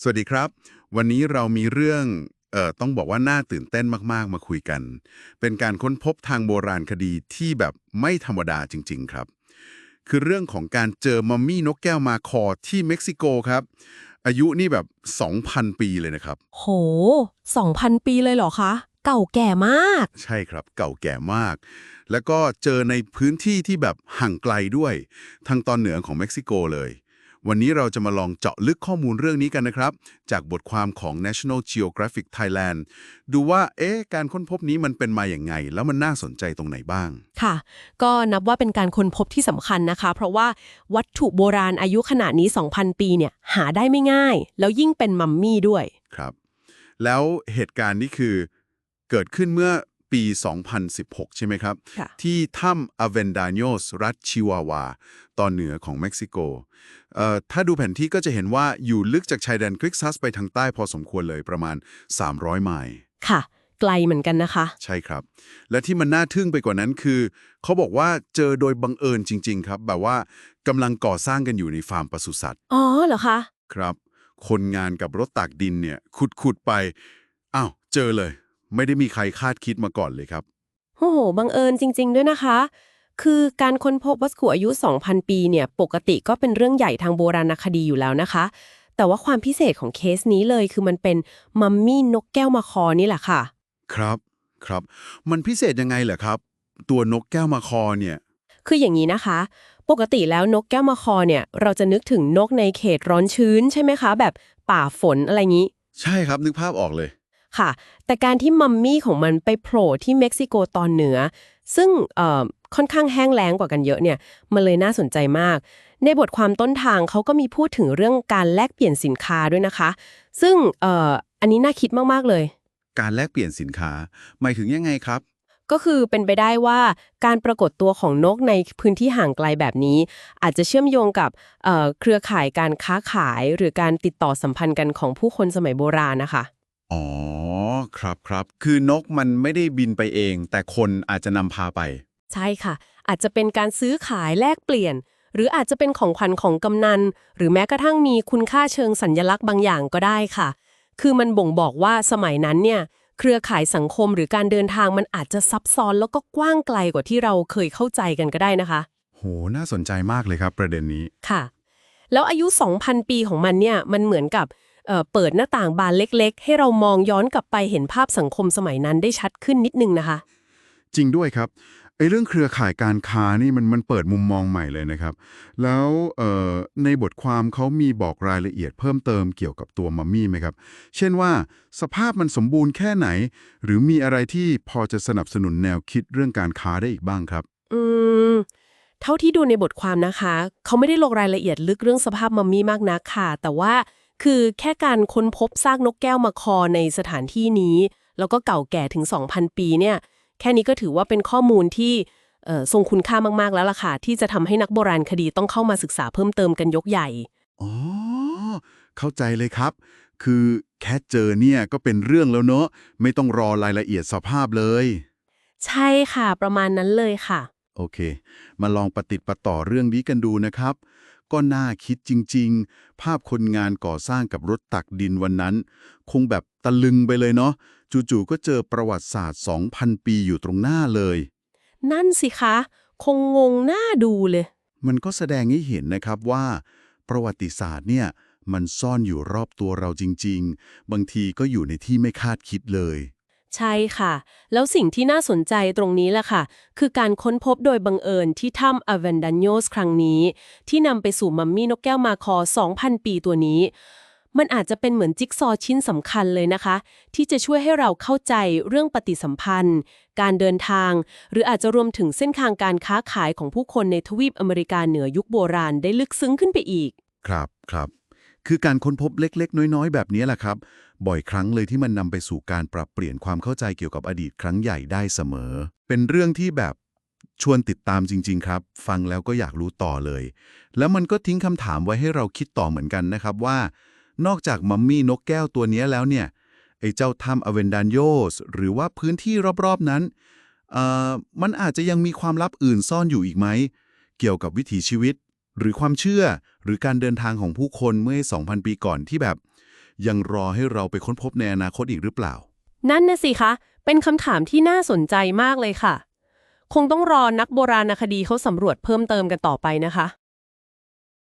สวัสดีครับ วันนี้เรามีเรื่องเอ่อต้องบอกว่าน่าตื่นเต้นมากๆ มาคุยกัน เป็นการค้นพบทางโบราณคดีที่แบบไม่ธรรมดาจริง ๆ ครับ คือเรื่องของการเจอมัมมี่นกแก้วมาคอที่เม็กซิโกครับ อายุนี่แบบ 2,000 ปีเลยนะครับ โห 2,000 ปีเลยเหรอคะ เก่าแก่มาก ใช่ครับเก่าแก่มาก แล้วก็เจอในพื้นที่ที่แบบห่างไกลด้วย ทางตอนเหนือของเม็กซิโกเลย วันนี้เราจะมาลองเจาะลึกข้อมูลเรื่องนี้กันนะครับ จากบทความของ National Geographic Thailand ดูว่า เอ๊ะ การค้นพบนี้มันเป็นมาอย่างไง แล้วมันน่าสนใจตรงไหนบ้าง ค่ะ ก็นับว่าเป็นการค้นพบที่สำคัญนะคะ เพราะว่าวัตถุโบราณอายุขนาดนี้ 2,000 ปีเนี่ยหาได้ไม่ง่าย แล้วยิ่งเป็นมัมมี่ด้วย ครับ แล้วเหตุการณ์นี้คือเกิดขึ้นเมื่อ ปี 2016 ใช่ไหมครับค่ะที่ถ้ำอเวนดาโ o สรัฐชิวาวา ตอนเหนือของเม็กซิโกเอ่อถ้าดูแผนที่ก็จะเห็นว่าอยู่ลึกจากชายแดนคริกซัสไปทางใต้พอสมควรเลยประมาณ 300 ไมล์ ค่ะ ไกลเหมือนกันนะคะ ใช่ครับ และที่มันน่าทึ่งไปกว่านั้นคือ เขาบอกว่าเจอโดยบังเอิญจริง ๆ ครับ แบบว่ากำลังก่อสร้างกันอยู่ในฟาร์มปศุสัตว์ อ๋อเหรอคะ ครับ คนงานกับรถตักดินเนี่ยขุดขุดๆไป อ้าว เจอเลย ไม่ได้มีใครคาดคิดมาก่อนเลยครับ โอ้โห บังเอิญจริง ๆ ด้วยนะคะ คือการค้นพบวัตถุอายุ 2,000 ปีเนี่ย ปกติก็เป็นเรื่องใหญ่ทางโบราณคดีอยู่แล้วนะคะ แต่ว่าความพิเศษของเคสนี้เลยคือมันเป็นมัมมี่นกแก้วมาคอนี่แหละค่ะ ครับครับ มันพิเศษยังไงเหรอครับ ตัวนกแก้วมาคอเนี่ย คืออย่างนี้นะคะ ปกติแล้วนกแก้วมาคอเนี่ย เราจะนึกถึงนกในเขตร้อนชื้นใช่ไหมคะ แบบป่าฝนอะไรงี้ ใช่ครับนึกภาพออกเลย ค่ะ แต่การที่มัมมี่ของมันไปโผล่ที่เม็กซิโกตอนเหนือ ซึ่งเอ่อค่อนข้างแห้งแล้งกว่ากันเยอะเนี่ย มันเลยน่าสนใจมาก ในบทความต้นทางเขาก็มีพูดถึงเรื่องการแลกเปลี่ยนสินค้าด้วยนะคะ ซึ่งเอ่ออันนี้น่าคิดมากๆเลย การแลกเปลี่ยนสินค้า หมายถึงยังไงครับก็คือเป็นไปได้ว่าการปรากฏตัวของนกในพื้นที่ห่างไกลแบบนี้ อาจจะเชื่อมโยงกับเอ่อเครือข่ายการค้าขายหรือการติดต่อสัมพันธ์กันของผู้คนสมัยโบราณนะคะ อ๋อ ครับครับ คือนกมันไม่ได้บินไปเอง แต่คนอาจจะนำพาไป ใช่ค่ะ อาจจะเป็นการซื้อขายแลกเปลี่ยน หรืออาจจะเป็นของขวัญของกำนัน หรือแม้กระทั่งมีคุณค่าเชิงสัญญลักษณ์บางอย่างก็ได้ค่ะ คือมันบ่งบอกว่าสมัยนั้นเนี่ย เครือข่ายสังคมหรือการเดินทางมันอาจจะซับซ้อนแล้วก็กว้างไกลกว่าที่เราเคยเข้าใจกันก็ได้นะคะ โห น่าสนใจมากเลยครับประเด็นนี้ ค่ะ แล้วอายุ 2,000 ปีของมันเนี่ย มันเหมือนกับเอ่อ เปิดหน้าต่างบานเล็กๆ ให้เรามองย้อนกลับไปเห็นภาพสังคมสมัยนั้นได้ชัดขึ้นนิดนึงนะคะ จริงด้วยครับไอ้เรื่องเครือข่ายการค้านี่มันมันเปิดมุมมองใหม่เลยนะครับ แล้วเอ่อในบทความเขามีบอกรายละเอียดเพิ่มเติมเกี่ยวกับตัวมัมมี่ไหมครับ เช่นว่าสภาพมันสมบูรณ์แค่ไหน หรือมีอะไรที่พอจะสนับสนุนแนวคิดเรื่องการค้าได้อีกบ้างครับ อืม เท่าที่ดูในบทความนะคะ เขาไม่ได้ลงรายละเอียดลึกเรื่องสภาพมัมมี่มากนักค่ะ แต่ว่า คือแค่การค้นพบซากนกแก้วมาคอในสถานที่นี้ แล้วก็เก่าแก่ถึง 2,000 ปีเนี่ย แค่นี้ก็ถือว่าเป็นข้อมูลที่เอ่อทรงคุณค่ามาก ๆ แล้วล่ะค่ะ ที่จะทำให้นักโบราณคดีต้องเข้ามาศึกษาเพิ่มเติมกันยกใหญ่ อ๋อ เข้าใจเลยครับ คือแค่เจอเนี่ยก็เป็นเรื่องแล้วเนอะไม่ต้องรอรายละเอียดสภาพเลย ใช่ค่ะ ประมาณนั้นเลยค่ะ โอเค มาลองปฏิดประต่อเรื่องนี้กันดูนะครับ ก็น่าคิดจริง ๆ ภาพคนงานก่อสร้างกับรถตักดินวันนั้น คงแบบตะลึงไปเลยเนาะจู่ๆก็เจอประวัติศาสตร์ 2,000 ปีอยู่ตรงหน้าเลย นั่นสิคะ คงงงหน้าดูเลย มันก็แสดงให้เห็นนะครับว่า ประวัติศาสตร์เนี่ยมันซ่อนอยู่รอบตัวเราจริง ๆ บางทีก็อยู่ในที่ไม่คาดคิดเลย ใช่ค่ะ แล้วสิ่งที่น่าสนใจตรงนี้แหละค่ะ คือการค้นพบโดยบังเอิญที่ถ้ำอเวนดานโยสครั้งนี้ ที่นำไปสู่มัมมี่นกแก้วมาคอ 2,000 ปีตัวนี้ มันอาจจะเป็นเหมือนจิ๊กซอว์ชิ้นสำคัญเลยนะคะ ที่จะช่วยให้เราเข้าใจเรื่องปฏิสัมพันธ์ การเดินทาง หรืออาจจะรวมถึงเส้นทางการค้าขายของผู้คนในทวีปอเมริกาเหนือยุคโบราณได้ลึกซึ้งขึ้นไปอีก ครับครับ คือการค้นพบเล็ก ๆ น้อย ๆ แบบนี้แหละครับ บ่อยครั้งเลยที่มันนำไปสู่การปรับเปลี่ยนความเข้าใจเกี่ยวกับอดีตครั้งใหญ่ได้เสมอ เป็นเรื่องที่แบบชวนติดตามจริง ๆ ครับ ฟังแล้วก็อยากรู้ต่อเลย แล้วมันก็ทิ้งคำถามไว้ให้เราคิดต่อเหมือนกันนะครับว่า นอกจากมัมมี่นกแก้วตัวนี้แล้วเนี่ยไอ้เจ้าถ้ำอเวนดานโยสหรือว่าพื้นที่รอบๆนั้นเอ่อมันอาจจะยังมีความลับอื่นซ่อนอยู่อีกไหม เกี่ยวกับวิถีชีวิต หรือความเชื่อหรือการเดินทางของผู้คนเมื่อ 2,000 ปีก่อนที่แบบ ยังรอให้เราไปค้นพบในอนาคตอีกหรือเปล่า นั่นนะสิคะ เป็นคำถามที่น่าสนใจมากเลยค่ะ คงต้องรอนักโบราณคดีเขาสำรวจเพิ่มเติมกันต่อไปนะคะ